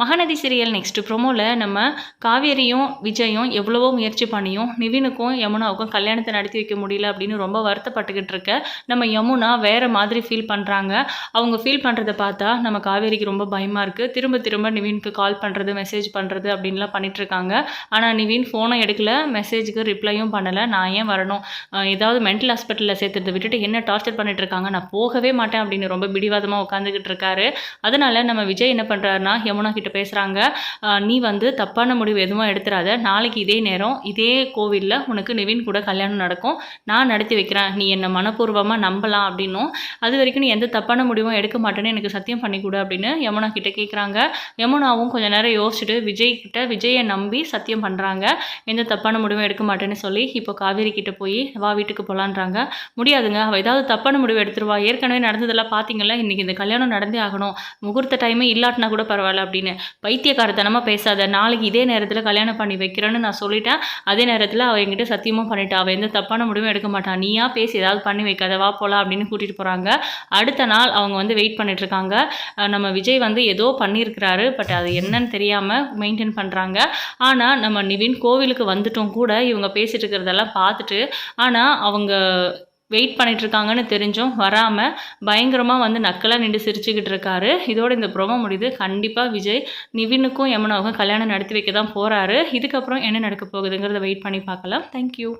Mahanadi serial next ப்ரோமோவில் நம்ம காவேரியும் விஜயும் எவ்வளவோ முயற்சி பண்ணியும் நிவினுக்கும் யமுனாவுக்கும் கல்யாணத்தை நடத்தி வைக்க முடியல அப்படின்னு ரொம்ப வருத்தப்பட்டுக்கிட்டு இருக்க நம்ம யமுனா வேறு மாதிரி ஃபீல் பண்ணுறாங்க அவங்க ஃபீல் பண்ணுறத பார்த்தா நம்ம காவேரிக்கு ரொம்ப பயமாக இருக்குது திரும்ப திரும்ப நிவினுக்கு கால் பண்ணுறது மெசேஜ் பண்ணுறது அப்படின்லாம் பண்ணிகிட்ருக்காங்க ஆனால் நிவின் ஃபோனை எடுக்கல மெசேஜுக்கு ரிப்ளையும் பண்ணலை. நான் ஏன் வரணும்? ஏதாவது மென்டல் ஹாஸ்பிட்டலில் சேர்த்துறதை விட்டுட்டு என்ன டார்ச்சர் பண்ணிட்டு இருக்காங்க? நான் போகவே மாட்டேன் அப்படின்னு ரொம்ப பிடிவாதமாக உட்காந்துக்கிட்டு இருக்காரு. அதனால் நம்ம விஜய் என்ன பண்ணுறாருனா யமுனா கிட்ட பேசுகிறாங்க நீ வந்து தப்பான முடிவு எதுவும் எடுத்துடாத நாளைக்கு இதே நேரம் இதே கோவிலில் உனக்கு நிவின் கூட கல்யாணம் நடக்கும். நான் நடத்தி வைக்கிறேன். நீ என்னை மனப்பூர்வமாக நம்பலாம் அப்படின்னும். அது வரைக்கும் நீ எந்த தப்பான முடிவும் எடுக்க மாட்டேன்னு எனக்கு சத்தியம் பண்ணி கொடு அப்படின்னு யமுனா கிட்டே கேட்குறாங்க யமுனாவும் கொஞ்ச நேரம் யோசிச்சுட்டு விஜய் கிட்ட விஜயை நம்பி சத்தியம் பண்ணுறாங்க எந்த தப்பான முடிவும் எடுக்க மாட்டேன்னு சொல்லி இப்போ காவேரி கிட்டே போய் வா வீட்டுக்கு போகலான்றாங்க முடியாதுங்க. அவள் ஏதாவது தப்பான முடிவு எடுத்துருவா. ஏற்கனவே நடந்ததெல்லாம் பார்த்தீங்களா இன்றைக்கி இந்த கல்யாணம் நடந்தே ஆகணும். முகூர்த்த டைமே இல்லாட்டினா கூட பரவாயில்ல அப்படின்னு. பைத்தியக்காரத்தனமாக பேசாத. நாளைக்கு இதே நேரத்தில் கல்யாணம் பண்ணி வைக்கிறேன்னு நான் சொல்லிட்டேன். அதே நேரத்தில் அவள் என்கிட்ட சத்தியமும் பண்ணிட்டா. அவள் எந்த தப்பான முடிவும் எடுக்க மாட்டான் நீயா பேசி ஏதாவது பண்ணி வைக்காத. வா போகலாம் அப்படின்னு கூட்டிகிட்டு போகிறாங்க அடுத்த நாள் அவங்க வந்து வெயிட் பண்ணிட்டு இருக்காங்க. நம்ம விஜய் வந்து ஏதோ பண்ணியிருக்கிறாரு. பட் அது என்னன்னு தெரியாமல் மெயின்டைன் பண்ணுறாங்க ஆனால் நம்ம நிவின் கோவிலுக்கு வந்துட்டோம் கூட இவங்க பேசிட்டு இருக்கிறதெல்லாம் பார்த்துட்டு ஆனால் அவங்க வெயிட் பண்ணிகிட்ருக்காங்கன்னு தெரிஞ்சும் வராமல் பயங்கரமாக வந்து நக்கலாக நின்று சிரிச்சுக்கிட்டு இருக்காரு. இதோட இந்த ப்ரோமோ முடியுது கண்டிப்பாக விஜய் நிவினுக்கும் யமுனாவுக்கும் கல்யாணம் நடத்தி வைக்க தான் போகிறாரு இதுக்கப்புறம் என்ன நடக்க போகுதுங்கிறத வெயிட் பண்ணி பார்க்கலாம். தேங்க்யூ